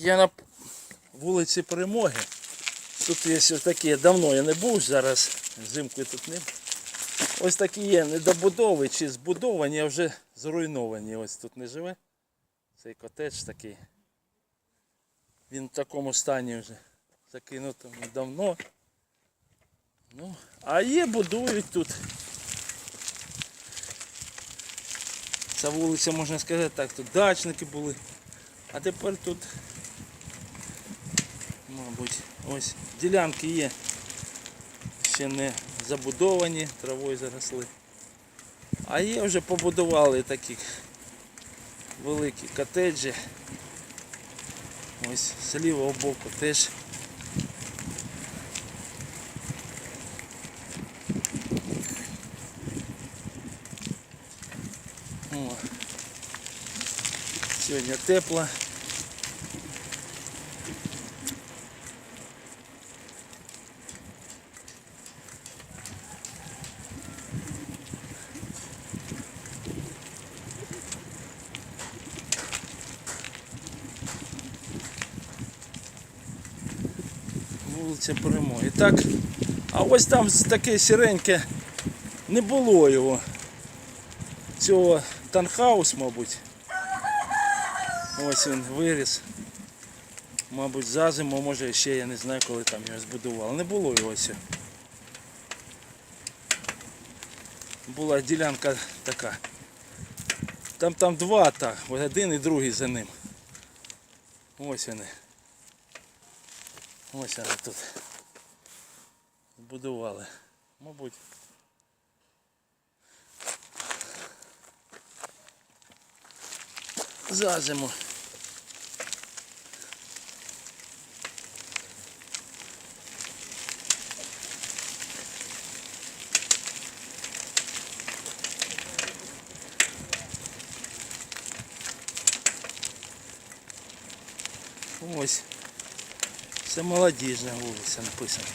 Я на вулиці Перемоги. Тут є ось такі, давно я не був, зараз взимку тут не. був. Ось такі є недобудови чи збудовані, а вже зруйновані. Ось тут не живе. Цей котедж такий. Він в такому стані вже закинутому давно. Ну, а є, будують тут. Ця вулиця, можна сказати так, тут дачники були. А тепер тут, мабуть, ось ділянки є. Ще не забудовані, травою заросли. А є вже побудували такі великі котеджі. Ось з лівого боку теж. О. Сьогодні тепло. Вулиця Перемоги. Так, а ось там таке сіреньке не було його. Цього танхаус, мабуть. Ось він виріс. Мабуть, за зиму, може ще я не знаю, коли там його збудували. Не було його ось. Була ділянка така. Там там два так, один і другий за ним. Ось вони. Ось вони тут. Збудували. Мабуть. За зиму. Ось. Це молодіжна вулиця написано.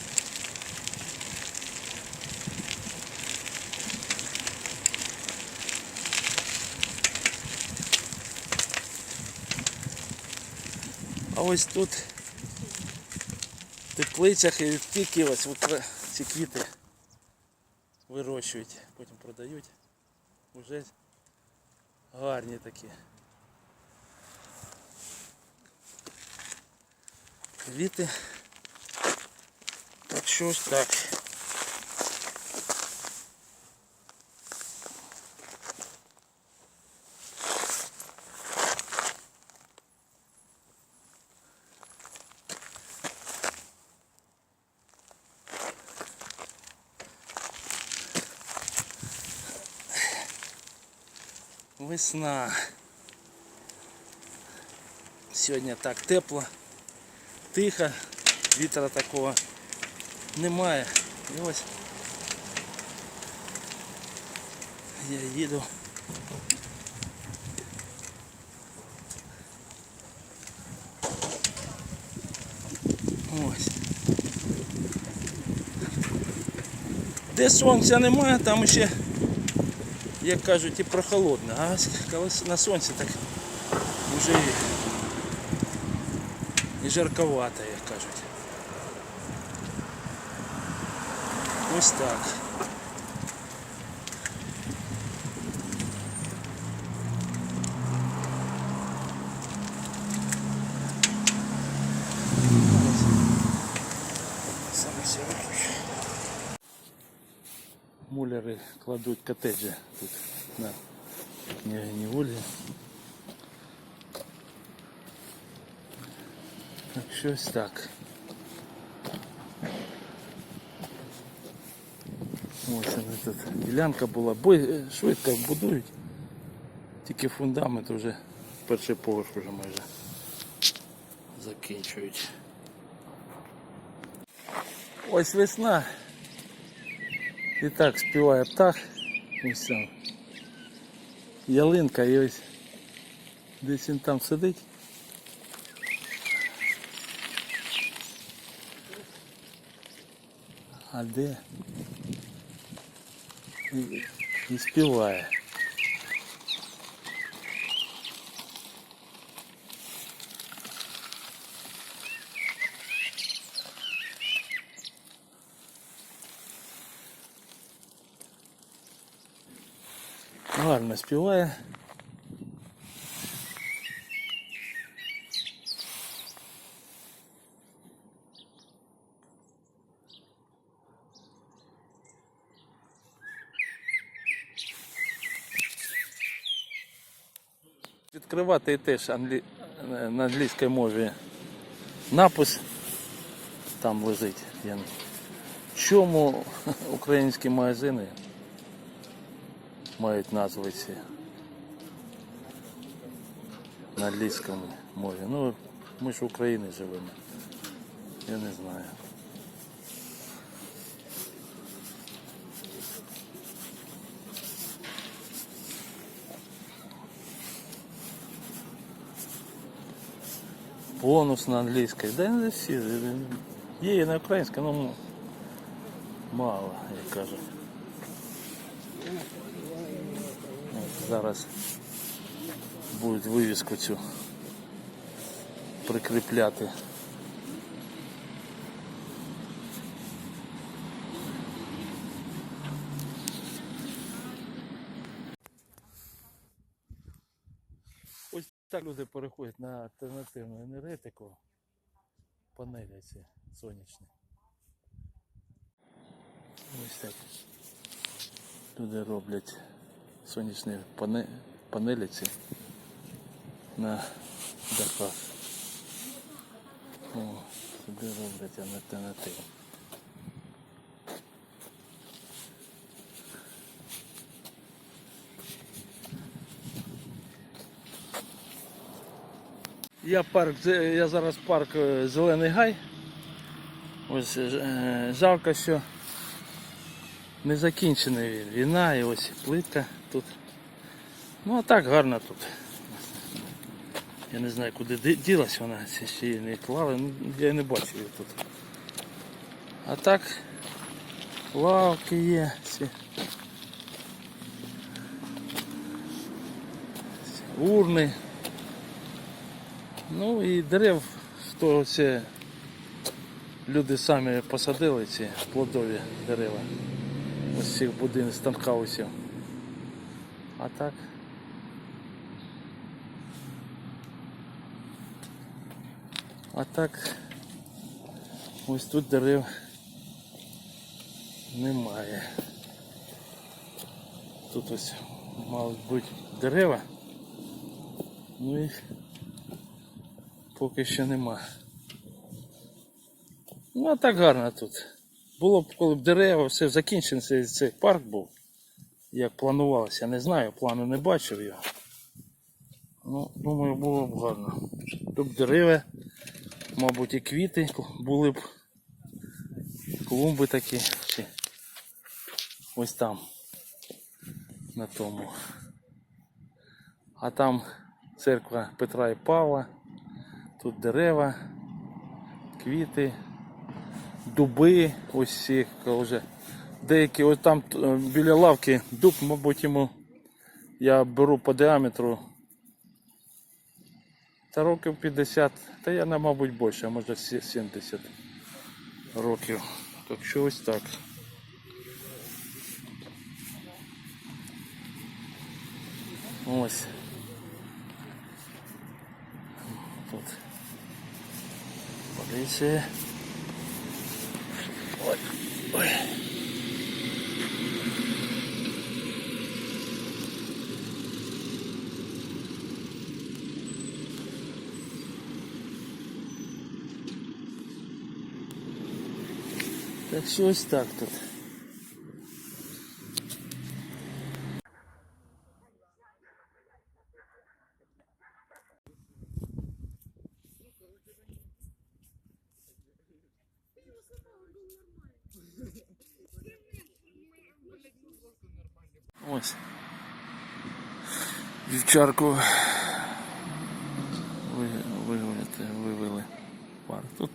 А ось тут в теплицях і тільки ось викра- ці квіти вирощують, потім продають. Уже гарні такі. Квіти. Так що ж так. Весна. Сьогодні так тепло, тихо, вітра такого немає. І ось я їду. Ось. Де сонця немає, там ще, як кажуть, і прохолодно. А коли на сонці так вже і жарковато, як кажуть. Ось так. Саме все виключу. Муляри кладуть котеджі тут на Так, щось так. Ось вона тут ділянка була. Бо е, швидко будують. Тільки фундамент вже перший поверх вже майже закінчують. Ось весна. І так співає птах. Ось там. Ялинка і ось десь він там сидить. а де не спевая. Ну співає. Гарно співає. Відкривати теж англі... на англійській мові напис там лежить. Я... Чому українські магазини мають назви ці на англійському мові? Ну, ми ж в Україні живемо. Я не знаю. Бонус на англійській. Да не всі. Є і на українській, ну мало, як кажуть. Зараз будуть вивіску цю прикріпляти. Ось так люди переходять на альтернативну енергетику. Панелі ці сонячні. Ось так. Люди роблять сонячні пане... панелі ці на дахах. О, сюди роблять альтернативу. Я парк, я зараз парк е, Зелений Гай. Ось е, жалко, що не закінчений він. Війна і ось плитка тут. Ну а так гарно тут. Я не знаю куди ди- ділась вона, ще її не клали, ну, я не бачив її тут. А так лавки є. Всі. Урни. Ну і дерев, що це люди самі посадили ці плодові дерева. Ось з цих будинків станкаусів. А так. А так ось тут дерев немає. Тут ось мають бути дерева. Ну їх поки що нема. Ну а так гарно тут. Було б, коли б дерева, все закінчено, цей, парк був, як планувалося. Не знаю, плану не бачив його. Ну, думаю, було б гарно. Тут дерева, мабуть, і квіти були б. Клумби такі. Ось там. На тому. А там церква Петра і Павла. Тут дерева, квіти, дуби, ось ці вже. Деякі, ось там е, біля лавки дуб, мабуть, йому я беру по діаметру. Та років 50, та я на, мабуть, більше, а може сі- 70 років. Так що ось так. Ось. Ой. Так що так тут. Ось. Вівчарку ви, вивели, вивели пар. Тут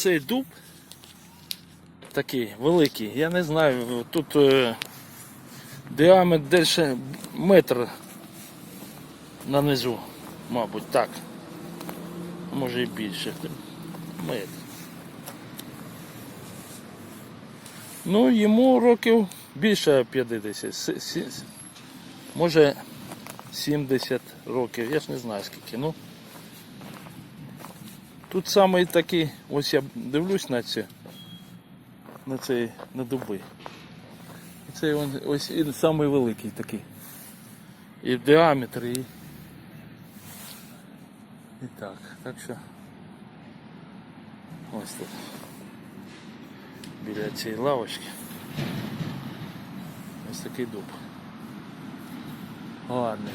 Цей дуб такий великий. Я не знаю, тут е, діаметр десь метр нанизу, мабуть, так. Може і більше. Метр. Ну, йому років більше 50. С- сі- Може 70 років, я ж не знаю скільки. Ну, тут саме такий, ось я дивлюсь на це, на цей, на дуби. І це ось і самий великий такий. І діаметр, і. І так, так що. Ось тут. Біля цієї лавочки. Ось такий дуб. Ладно.